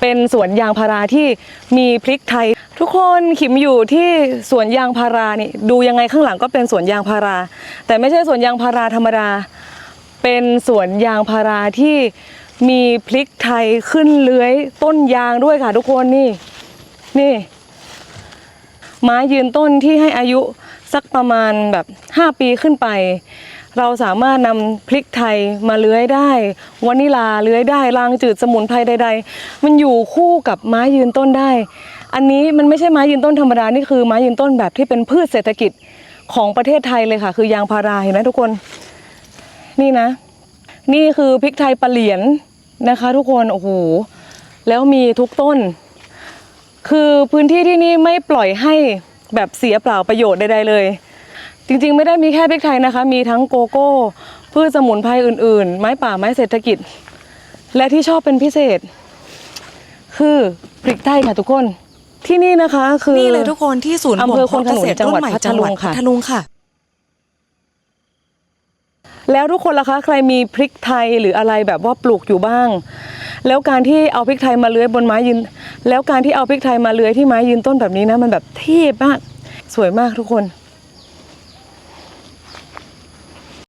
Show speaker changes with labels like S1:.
S1: เป็นสวนยางพาราที่มีพริกไทย ทุกคนขิมอยู่ที่สวนยางพารานี่ดูยังไงข้างหลังก็เป็นสวนยางพารา แต่ไม่ใช่สวนยางพาราธรรมดา เป็นสวนยางพาราที่มีพริกไทยขึ้นเลื้อยต้นยางด้วยค่ะทุกคนนี่นี่ ไม้ยืนต้นที่ให้อายุ สักประมาณแบบ 5 ปีขึ้นไป เราสามารถนำพริกไทยมาเลื้อยได้วานิลาเลื้อยได้รางจืดสมุนไพรใด ๆ มันอยู่คู่กับไม้ยืนต้นได้ อันนี้มันไม่ใช่ไม้ยืนต้นธรรมดานี่คือไม้ยืนต้นแบบที่เป็นพืชเศรษฐกิจของประเทศไทยเลยค่ะ คือยางพาราเห็นไหมทุกคน นี่นะ นี่คือพริกไทยปลาเหลียนนะคะ ทุกคนโอ้โหแล้วมีทุกต้น คือพื้นที่ที่นี่ไม่ปล่อยให้ แบบเสียเปล่าประโยชน์ใดๆเลย จริงๆ ไม่ได้มีแค่พริกไทยนะคะ มีทั้งโกโก้ พืชสมุนไพรอื่นๆ ไม้ป่าไม้เศรษฐกิจ และที่ชอบเป็นพิเศษ คือพริกไทยค่ะทุกคน ที่นี่นะคะ คือ
S2: นี่เลยทุกคนที่ศูนย์
S1: อำเภอ
S2: บ่มพาะ
S1: ควนขนุน
S2: เกษตรรุ่นใหม่
S1: จั
S2: จั
S1: ง
S2: ง
S1: ห
S2: ห
S1: วั
S2: วั
S1: ด
S2: ด
S1: พั
S2: พั
S1: ท
S2: ท
S1: ลุ
S2: ลุ
S1: ง
S2: ง
S1: ค่ะ
S2: ค่ะ
S1: แล้วทุกคนล่ะคะ ใครมีพริกไทยหรืออะไรแบบว่าปลูกอยู่บ้าง แล้วการที่เอาพริกไทยมาเลื้อยบนไม้ยืน แล้วการที่เอาพริกไทยมาเลื้อยที่ไม้ยืนต้นแบบนี้นะมันแบบเทพมาก สวยมากทุกคน